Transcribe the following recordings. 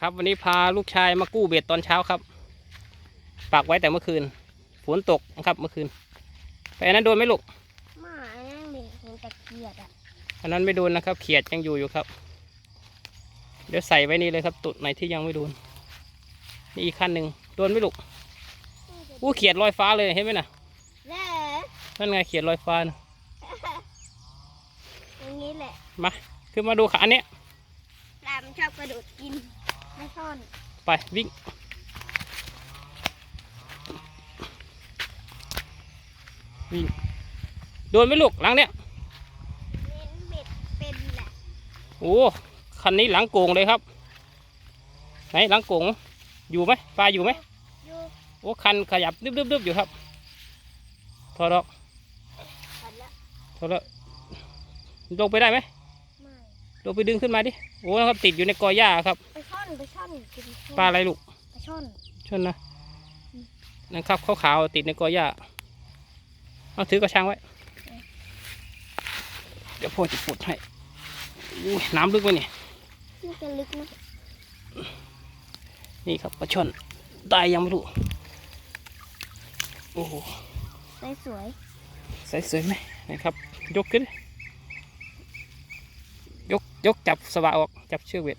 ครับวันนี้พาลูกชายมากู้เบ็ดตอนเช้าครับ ปักไว้แต่เมื่อคืน ฝนตกนะครับเมื่อคืนไปอันนั้นโดนไหมลูกหมานั่งเด็กเห็นตะเกียบอะอันนั้นไม่โดนนะครับ เขียดยังอยู่อยู่ครับ เดี๋ยวใส่ไว้นี่เลยครับ ตุดไหนที่ยังไม่โดนนี่อีกขั้นหนึ่งโดนไหมลูกอู้เขียดลอยฟ้าเลยเห็นไหมน่ะแน่นั่นไงเขียดลอยฟ้านะอย่างนี้แหละมาขึ้นมาดูขาอันเนี้ยปลามันชอบกระโดดกิน ไม่ซ่อน ไปวิ่ง วิ่ง โดนไหมลูกหลังเนี้ยเน้นเบ็ดเป็นแหละ โอ้คันนี้หลังโก่งเลยครับ ไหนหลังโก่งอยู่ไหมปลาอยู่ไหมอยู่โอ้คันขยับดึบดึบดึบอยู่ครับพอดอกขันละพอแล้วลงไปได้ไหมไม่ลงไปดึงขึ้นมาดิ โอ้ครับติดอยู่ในกอหญ้าครับไปช่ อนไปช่อนกินปลาอะไรลูกไปช่อนชนนะนั่นครับขาวๆติดในกอหญ้าเอาถือกระชังไว้ เดี๋ยวพ่อจะปลดให้อุ้ยน้ำลึกวะเนี่ยนี่จะลึกนะนี่ครับปลาช่อนได้ยังไม่รู้โอ้โหสวยสวยใส่สวยไหมนะครับ ยกขึ้น ยกยกจับสวะออก จับเชือกเบ็ด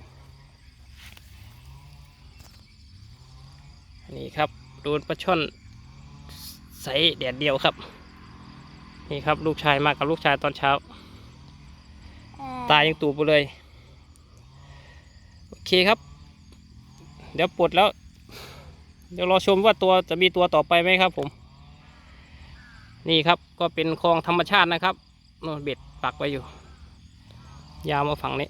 นี่ครับโดนปลาช่อนใส่แดดเดียวครับ นี่ครับลูกชายมากับลูกชายตอนเช้าเอ่อตายังตูบอยู่เลย โอเคครับ เดี๋ยวปลดแล้ว เดี๋ยวรอชมว่าตัวจะมีตัวต่อไปไหมครับผม นี่ครับก็เป็นคลองธรรมชาตินะครับโน่นเบ็ดปักไว้อยู่ ยาวมาฝั่งนี้